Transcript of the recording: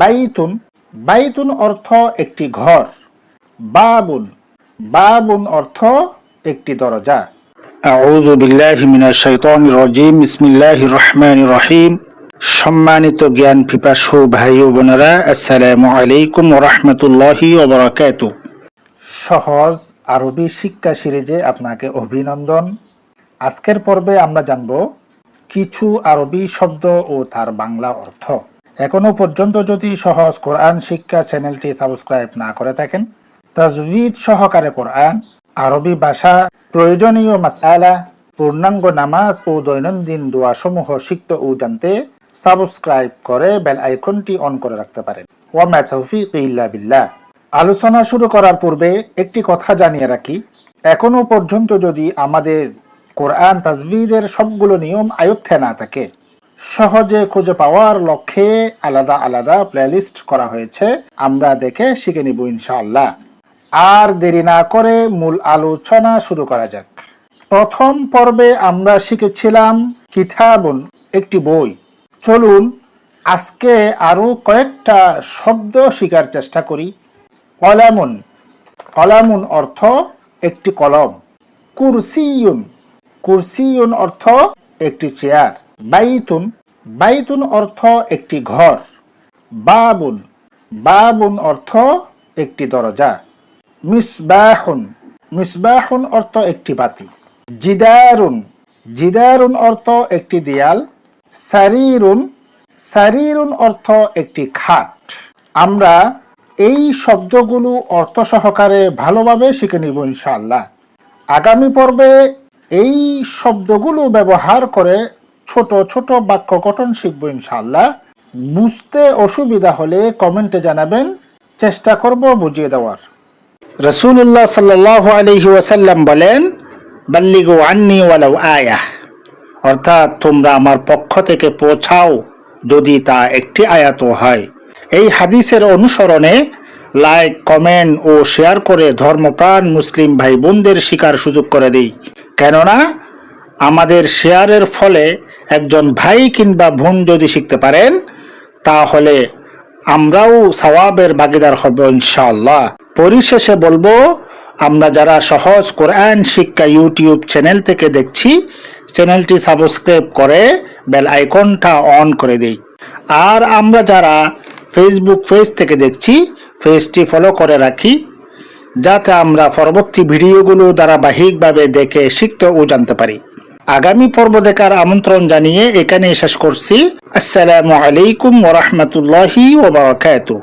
বাইতুন বাইতুন অর্থ একটি ঘর। বাবুন বাবুন অর্থ একটি দরজা। আউযু বিল্লাহি মিনাশ শাইতানির রাজিম বিসমিল্লাহির রহমানির রহিম। সম্মানিত জ্ঞান পিপাসু ভাই ও বোনেরা আসসালামু আলাইকুম ওয়া রাহমাতুল্লাহি ওয়া বারাকাতুহু। সহজ আরবি শিক্ষা সিরিজে আপনাকে অভিনন্দন। আজকের পর্বে আমরা জানব কিছু আরবি শব্দ ও তার বাংলা অর্থ। এখনও পর্যন্ত যদি সহজ কোরআন শিক্ষা চ্যানেলটি সাবস্ক্রাইব না করে থাকেন তাজউইদ সহকারে কোরআন, আরবি ভাষা, প্রয়োজনীয় মাসআলা পূর্ণাঙ্গ নামাজ ও দৈনন্দিন দোয়াসমূহ শিখতে ও জানতে সাবস্ক্রাইব করে বেল আইকনটি অন করে রাখতে পারেন। ওয়ামা তৌফিক ইল্লা বিল্লাহ। আলোচনা শুরু করার পূর্বে একটি কথা জানিয়ে রাখি। এখনও পর্যন্ত যদি আমাদের কোরআন, তাজবিদের সবগুলো নিয়ম আয়ত্তে না থাকে। সহজে খুঁজে পাওয়ার লক্ষ্যে আলাদা আলাদা প্লেলিস্ট করা হয়েছে। আমরা দেখে শিখে নিব ইনশাআল্লাহ। আর দেরি না করে মূল আলোচনা শুরু করা যাক। প্রথম পর্বে আমরা শিখেছিলাম কিতাবুন, একটি বই। চলুন, আজকে আরও কয়েকটা শব্দ শিকার চেষ্টা করি। কলামুন। কলামুন অর্থ একটি কলম। কুরসিয়ুন। কুরসিয়ুন অর্থ একটি চেয়ার, বাইতুন বাইতুন অর্থ একটি ঘর, বাবুন বাবুন অর্থ একটি দরজা, মিসবাহুন মিসবাহুন অর্থ একটি বাতি, জিদারুন জিদারুন অর্থ একটি দেয়াল, সারিরুন সারিরুন অর্থ একটি খাট। আমরা এই শব্দগুলো অর্থ সহকারে ভালোভাবে শিখে নিব ইনশাআল্লাহ। আগামী পর্বে এই শব্দগুলো ব্যবহার করে ছোট ছোট বাক্য গঠন শিখব ইনশাআল্লাহ। বুঝতে অসুবিধা হলে কমেন্টে জানাবেন। চেষ্টা করব বুঝিয়ে দেওয়ার। রসুল্লাহ সাল্লাহ আলহি বলেন, বাল্লিগু আন্নি ওয়ালাউ আয়াহ। অর্থাৎ তোমরা আমার পক্ষ থেকে পৌঁছাও যদি তা একটি আয়াত হয়। এই হাদিসের অনুসরণে লাইক, কমেন্ট ও শেয়ার করে ধর্মপ্রাণ মুসলিম ভাই বোনদের শিকার সুযোগ করে দিই। কেননা আমাদের শেয়ারের ফলে একজন ভাই কিংবা বোন যদি শিখতে পারেন, তাহলে আমরাও সওয়াবের ভাগিদার হব ইনশাআল্লাহ। পরিশেষে বলব, আমরা যারা সহজ কোরআন শিক্ষা ইউটিউব চ্যানেল থেকে দেখছি, চ্যানেলটি সাবস্ক্রাইব করে বেল আইকনটা অন করে দেই। আর আমরা যারা ফেসবুক পেজ থেকে দেখছি পেজটি ফলো করে রাখি। যাতে আমরা পরবর্তী ভিডিওগুলো ধারাবাহিকভাবে দেখে শিখতে ও জানতে পারি। আগামী পর্ব দেখার আমন্ত্রণ জানিয়ে এখানেই শেষ করছি। আসসালামু আলাইকুম ওরহমতুল্লাহি ওবরাকাতুহ